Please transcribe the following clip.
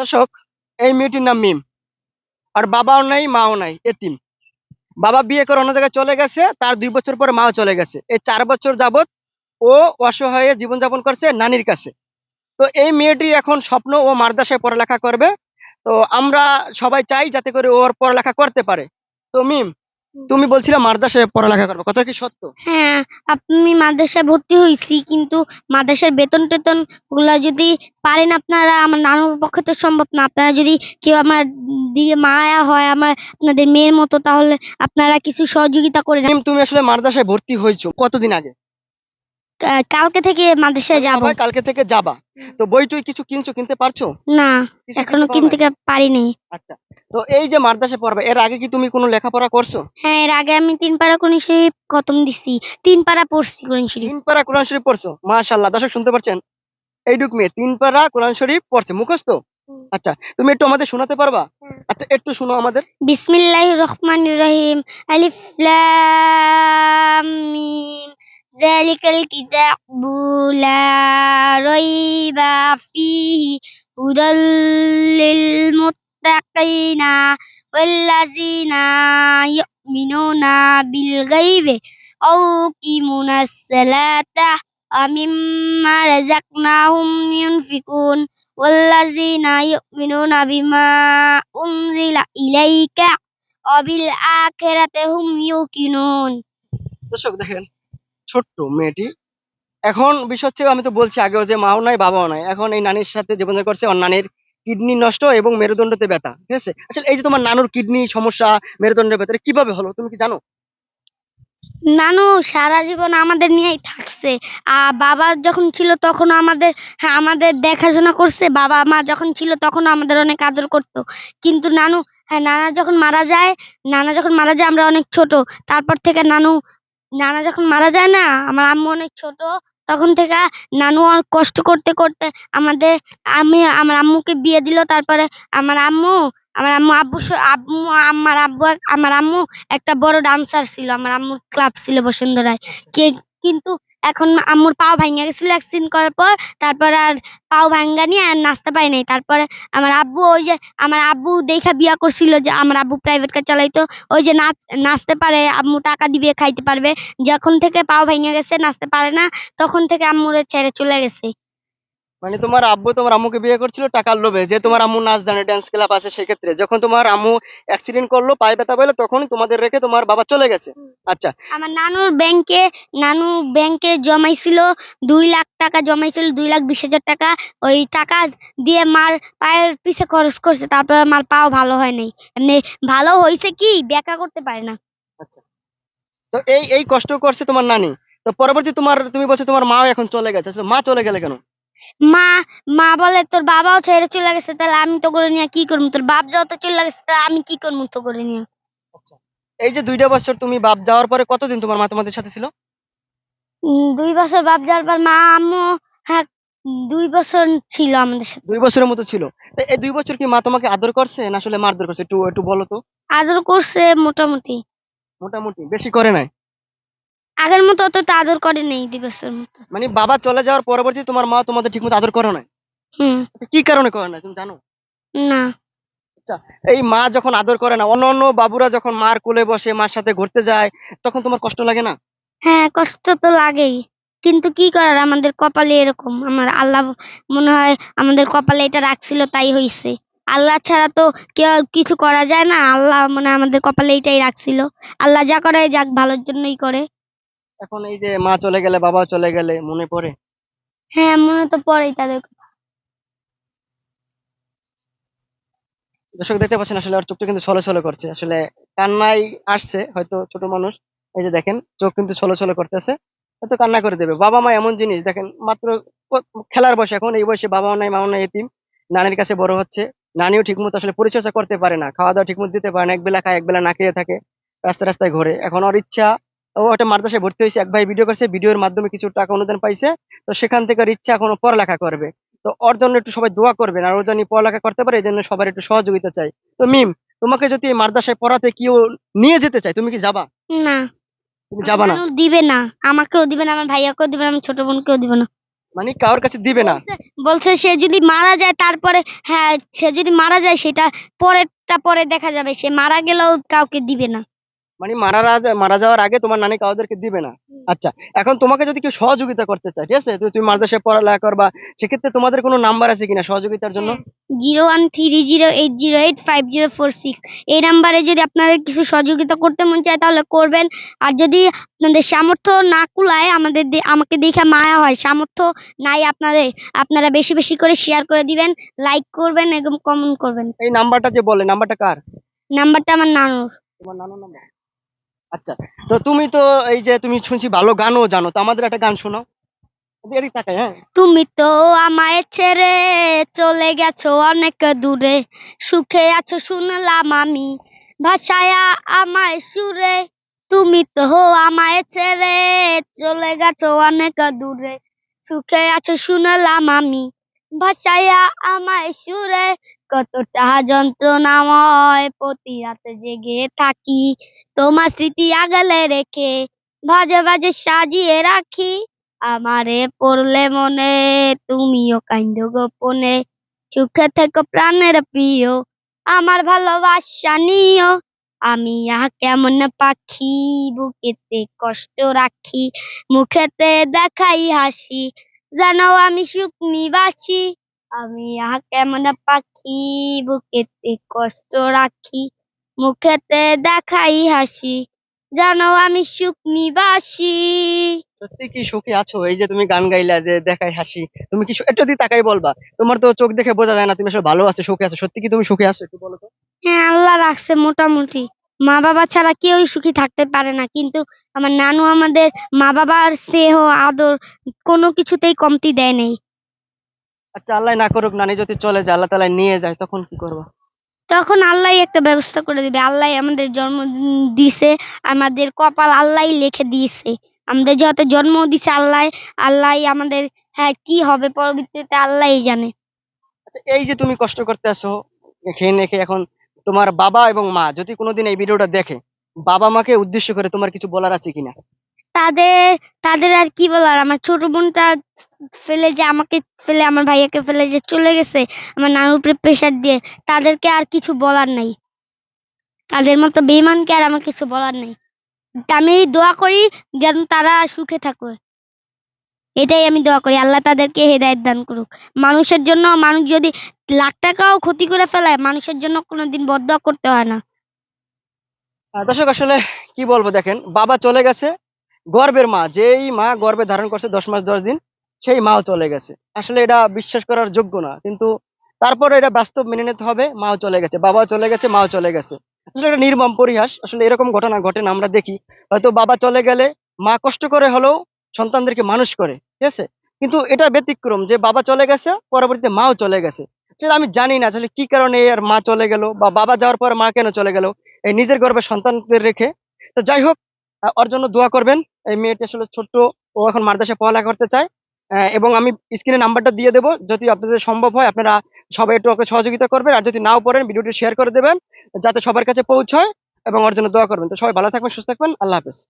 দর্শক, এই মেয়েটির নাম মিম। আর বাবাও নাই, মাও নাই, এতিম। বাবা বিয়ে করে অন্য জায়গায় চলে গেছে, তার দুই বছর পরে মাও চলে গেছে। এই চার বছর যাবৎ ও অসহায়ে জীবনযাপন করছে নানির কাছে। তো এই মেয়েটি এখন স্বপ্ন ও মারদাসায় পড়ালেখা করবে। তো আমরা সবাই চাই যাতে করে ওর পড়ালেখা করতে পারে। তো মিম তুমি বলছিলে মাদ্রাসায় পড়ালেখা করবে। কথা কি সত্য? হ্যাঁ আমি মাদ্রাসায় ভর্তি হয়েছি কিন্তু মাদ্রাসার বেতন টেতনগুলা যদি পারেন আপনারা আমার নানুর পক্ষে তো সম্ভব না। আপনারা যদি কেউ আমার দিকে মায়া হয় আমার আপনাদের মেয়ের মতো তাহলে আপনারা কিছু সহযোগিতা করে তুমি আসলে মাদ্রাসায় ভর্তি হয়েছো কতদিন আগে? কালকে থেকে মাদ্রাসায় যাব। সবাই কালকে থেকে যাবা। তো বই টই কিছু কিনছো কিনতে পারছ? না এখনও কিনতে? পারিনি। আচ্ছা তো এই যে মাদ্রাসায় পড়বে এর আগে কি তুমি কোনো লেখাপড়া করছ? হ্যাঁ এর আগে আমি তিন পাড়া কোন শরীফ খতম দিছি। তিন পাড়া পড়ছি কোরআন শরীফ। তিন পারা কোরআন শরীফ পড়ছো? মাশাল্লাহ দর্শক শুনতে পারছেন এইটুক মেয়ে তিন পারা কোরআন শরীফ পড়ছে মুখস্থ। আচ্ছা তুমি একটু আমাদের শোনাতে পারবা? আচ্ছা একটু শোনো আমাদের। বিসমিল্লাহির রহমানির রহিম আলিফ লাম মিম। যালিকাল কিতাবু লা রাইবা ফিহি হুদাল লিল মুত্তাকিনা ওয়াল্লাযিনা ইউমিনুনা বিল গায়বি আও কিমুনাস সালাতা ومما رزقناهم ينفقون والذين يؤمنون بما أنزل إليك وبالآخرة هم يوقنون দর্শক দেখেন ছোট্ট মেয়েটি। এখন বিষয় হচ্ছে আমি তো বলছি আগেও যে মাও নাই বাবাও নাই। এখন এই নানির সাথে জীবনযাপন করছে ওর নানির কিডনি নষ্ট এবং মেরুদণ্ডতে ব্যথা ঠিক আছে? আসলে এই যে তোমার নানুর কিডনি সমস্যা মেরুদণ্ডের ব্যথা এটা কীভাবে হলো? তুমি কি জানো? নানু সারা জীবন আমাদের নিয়েই থাকছে। আর বাবা যখন ছিল তখন আমাদের হ্যাঁ, আমাদের দেখাশোনা করছে। বাবা মা যখন ছিল তখন আমাদের অনেক আদর করতো। কিন্তু নানু হ্যাঁ নানা যখন মারা যায় নানা যখন মারা যায় আমরা অনেক ছোট। তারপর থেকে নানু নানা যখন মারা যায় না, আমার আম্মু অনেক ছোট, তখন থেকে নানু অনেক কষ্ট করতে করতে আমাদের আমি, আমার আম্মুকে বিয়ে দিল। তারপরে আমার আম্মু আমার আম্মু আব্বু আম্মু, আমার আব্বু আমার আম্মু একটা বড় ডান্সার ছিল, আমার আম্মুর ক্লাব ছিল বসুন্ধরায়। কে, কিন্তু এখন আম্মুর পাও ভাঙা গেছিল অ্যাক্সিডেন্ট করার পর, তারপর আর পাও ভাঙ্গা নিয়ে আর নাচতে পারি নাই। তারপরে আমার আব্বু ওই যে, আমার আব্বু দেখা বিয়া করছিল যে আমার আব্বু প্রাইভেট কার চালাইতো। ওই যে নাচ, নাচতে পারে, আম্মু টাকা দিবে, খাইতে পারবে। যখন থেকে পাও ভাঙা গেছে, নাচতে পারে না, তখন থেকে আম্মুরে ছেড়ে চলে গেছে। মানে তোমার আব্বু তোমার আম্মুকে বিয়ে করছিল টাকার লোভে। যে তোমার আম্মু নাচ জানে ড্যান্স ক্লাব আছে সেক্ষেত্রে। যখন তোমার আম্মু অ্যাক্সিডেন্ট করল পায়ে ব্যথা পেল তখন তোমাদের রেখে তোমার বাবা চলে গেছে। আচ্ছা। আমার নানুর ব্যাংকে নানু ব্যাংকে জমাইছিল দুই লাখ টাকা জমাইছিল দুই লাখ বিশ হাজার টাকা। ওই টাকা দিয়ে মার পায়ের পিছে খরচ করছে তারপর মার পাও ভালো হয় নাই। এমনি ভালো হয়েছে কি ব্যাখ্যা করতে পারে না। আচ্ছা। তো এই এই কষ্ট করছে তোমার নানি। তো পরবর্তী তোমার তুমি বলছো তোমার মাও এখন চলে গেছে। মা চলে গেলে কেন? মা মা বলে তোর বাবাও ছেড়ে চলে গেছে তাহলে আমি তো করে নিয়ে কি করব? তোর বাপ যাও তো চলে গেছে তাহলে আমি কি করব তো করে নিয়ে? এই যে দুইটা বছর তুমি বাপ যাওয়ার পরে কতদিন তোমার মা তোমাদের সাথে ছিল? দুই বছর বাপ যাওয়ার পর মা আম্মু হ্যাঁ দুই বছর ছিল আমাদের সাথে। দুই বছরের মতো ছিল। তো এই দুই বছর কি মা তোমাকে আদর করছে না আসলে মারধর করছে? একটু একটু বলো তো। আদর করছে মোটামুটি। মোটামুটি বেশি করে নাই? আগের মতো অত তো আদর করে নেই দুই বছর মতো। মানে বাবা চলে যাওয়ার পরবর্তী তোমার মা তোমাদের ঠিকমতো আদর করে নাই? হুম। কি কারণে করে না তুমি জানো? না। এই মা যখন আদর করে না অন্য অন্য বাবুরা যখন মার কোলে বসে মার সাথে ঘুরতে যায় তখন তোমার কষ্ট লাগে না? হ্যাঁ কষ্ট তো লাগেই। কিন্তু কি করার আমাদের কপালে এরকম। আমার আল্লাহ মনে হয় আমাদের কপালে এটা রাখছিল তাই হইছে। আল্লাহ ছাড়া তো কেউ কিছু করা যায় না। আল্লাহ মানে আমাদের কপালে এটাই রাখছিল। আল্লাহ যা করে যাক ভালোর জন্যই করে। এখন এই যে মা চলে গেলে বাবা চলে গেলে মনে পড়ে? হ্যাঁ মনে তো পড়েই তাদের কথা। দর্শক দেখতে পাচ্ছেন আসলে ওর চোখটা কিন্তু ছলো ছলো করছে। আসলে কান্নাই আসছে হয়তো ছোট মানুষ। এই যে দেখেন চোখ কিন্তু ছলো ছলো করতেছে। হয়তো কান্না করে দেবে। বাবা মা এমন জিনিস দেখেন মাত্র ক- খেলার বয়স এখন এই বয়সে বাবাও নাই মাও নাই এতিম। নানির কাছে বড় হচ্ছে। নানিও ঠিকমতো আসলে পরিচর্যা করতে পারে না খাওয়া দাওয়া ঠিকমতো দিতে পারে না এক বেলা খায় এক বেলা না খেয়ে থাকে রাস্তায় রাস্তায় ঘোরে। এখন ওর ইচ্ছা ও একটা মাদ্রাসায় ভর্তি হয়েছে এক ভাই ভিডিও করছে ভিডিওর মাধ্যমে কিছু টাকা অনুদান পাইছে। তো সেখান থেকে ইচ্ছা এখন পড়ালেখা করবে। তো ওর জন্য একটু সবাই দোয়া করবেন আর ও যেন পড়ালেখা করতে পারে এই জন্য সবার একটু সহযোগিতা চাই। তো মিম তোমাকে যদি এই মাদ্রাসায় পড়াতে কেউ নিয়ে যেতে চায় তুমি কি যাবা? না। তুমি যাবা না? দিবে না। আমাকেও দিবে না আমার ভাইয়াকেও দিবে না আমার ছোট বোনকেও দিবে না। মানে কারোর কাছে দিবে না? বলছে- বলছে সে যদি মারা যায় তারপরে হ্যাঁ সে যদি মারা যায় সেটা পরেরটা পরে দেখা যাবে। সে মারা গেলেও কাউকে দিবে না। মানে মারা মারা যাওয়ার আগে তোমার নানি কাউদেরকে দিবে না। আচ্ছা এখন তোমাকে যদি কেউ সহযোগিতা করতে চায় ঠিক আছে? তুমি- মাদ্রাসায় পড়ালেখা করবা সেক্ষেত্রে তোমাদের কোনো নাম্বার আছে কিনা সহযোগিতার জন্য? Zero one three zero eight zero eight five zero four six. এই নাম্বারে যদি আপনাদের কিছু সহযোগিতা করতে মন চায় তাহলে করবেন। আর যদি আপনাদের সামর্থ্য না কুলায় আমাদের আমাকে দেখে মায়া হয় সামর্থ্য নাই আপনাদের আপনারা বেশি বেশি করে শেয়ার করে দিবেন লাইক করবেন এবং কমেন্ট করবেন। এই নাম্বারটা যে বলে নাম্বারটা কার? নাম্বারটা আমার নানুর। তোমার নানুর নাম্বার? আচ্ছা তো তুমি তো এই যে তুমি শুনছি ভালো গানও জানো, তো আমাদের একটা গান শোনাও। হ্যাঁ। তুমি তো আমায় ছেড়ে চলে গেছো অনেক দূরে, সুখে আছো শুনলাম আমি ভাষায়া আমায় সুরে। তুমি তো আমায় ছেড়ে চলে গেছো অনেক দূরে, সুখে আছো শুনলাম আমি ভাষায়া আমায় সুরে। কতটা যন্ত্রণাময়। প্রতি রাতে জেগে থাকি, তোমার স্মৃতি আগলে রেখে, ভাজে ভাজে সাজিয়ে রাখি। আমারে পড়লে মনে, তুমিও কাইন্দ গোপনে। সুখে থেকো প্রাণের প্রিয়, আমার ভালোবাসা নিও। আমি আহ কেমন পাখি, বুকেতে কষ্ট রাখি, মুখেতে দেখাই হাসি, জানো আমি সুখ নিবাসী। আমি আহ কেমন পাখি বুকেতে কষ্ট রাখি মুখেতে দেখাই হাসি জানো আমি সুখ নিবাসী সত্যি কি সুখী আছো? এই যে তুমি গান গাইলা যে দেখাই হাসি তুমি কি একটু যদি তাকাই বলবা। তোমার তো চোখ দেখে বোঝা যায় না তুমি আসলে ভালো আছো সুখী আছো। সত্যি কি তুমি সুখী আছো একটু বলো তো? হ্যাঁ আল্লাহ রাখছে মোটামুটি। মা বাবা ছাড়া কেউই সুখী থাকতে পারে না কিন্তু আমার নানু আমাদের মা বাবার স্নেহ আদর কোনো কিছুতেই কমতি দেয় নাই। আচ্ছা আল্লাহ না করুক নানি যদি চলে যায় আল্লাহ তালা নিয়ে যায় তখন কি করব? তখন আল্লাহ একটা ব্যবস্থা করে দিবে। আল্লাহ আমাদের জন্ম দিছে আমাদের কপাল আল্লাহ লিখে দিয়েছে। আমাদের যত জন্ম দিছে আল্লাহ আল্লাহ আমাদের হ্যাঁ কি হবে পরবর্তীতে আল্লাহই জানে। আচ্ছা এই যে তুমি কষ্ট করতে আসো খেয়ে নেখে এখন তোমার বাবা এবং মা যদি কোনোদিন এই ভিডিওটা দেখে বাবা মাকে উদ্দেশ্য করে তোমার কিছু বলার আছে কিনা? তাদের তাদের আর কি বলার? আমার ছোট বোনটা ফেলে যে আমাকে ফেলে, আমার ভাইয়াকে ফেলে যে চলে গেছে, আমার নানুর উপরে প্রেশার দিয়ে, তাদেরকে আর কিছু বলার নাই। তাদের মতো বেইমানকে আর আমার কিছু বলার নেই। আমি দোয়া করি যেন তারা সুখে থাকে এটাই আমি দোয়া করি, আল্লাহ তাদেরকে হেদায়েত দান করুক। মানুষের জন্য, মানুষ যদি লাখ টাকাও ক্ষতি করে ফেলায়, মানুষের জন্য কোনোদিন বদদোয়া করতে হয় না। দর্শক, আসলে কি বলব দেখেন, বাবা চলে গেছে গর্বের মা, যেই মা গর্বে ধারণ করছে দশ মাস, দশ দিন, সেই মাও চলে গেছে। আসলে এটা বিশ্বাস করার যোগ্য না, কিন্তু তারপরে এটা বাস্তব মেনে নিতে হবে, মাও চলে গেছে, বাবাও চলে গেছে, মাও চলে গেছে। আসলে এটা নির্মম পরিহাস, আসলে এরকম ঘটনা ঘটে না, আমরা দেখি। হয়তো বাবা চলে গেলে মা কষ্ট করে হলেও সন্তানদেরকে মানুষ করে, ঠিক আছে? কিন্তু এটা ব্যতিক্রম যে বাবা চলে গেছে, পরবর্তীতে মাও চলে গেছে। আসলে আমি জানি না, আসলে কি কারণে আর মা চলে গেল বা বাবা যাওয়ার পর মা কেন চলে গেল, এই নিজের গর্বে সন্তানদের রেখে। তো যাই হোক ওর জন্য দোয়া করবেন। এই মেয়েটি আসলে ছোট্ট, ও এখন মাদ্রাসা পড়ালেখা করতে চায়। এবং আমি স্ক্রিনে নাম্বারটা দিয়ে দেবো। যদি আপনাদের সম্ভব হয়, আপনারা সবাই একটু ওকে সহযোগিতা করবেন। আর যদি নাও পড়েন, ভিডিওটি শেয়ার করে দেবেন, যাতে সবার কাছে পৌঁছায় এবং ওর জন্য দোয়া করবেন। তো সবাই ভালো থাকবেন, সুস্থ থাকবেন। আল্লাহ হাফেজ।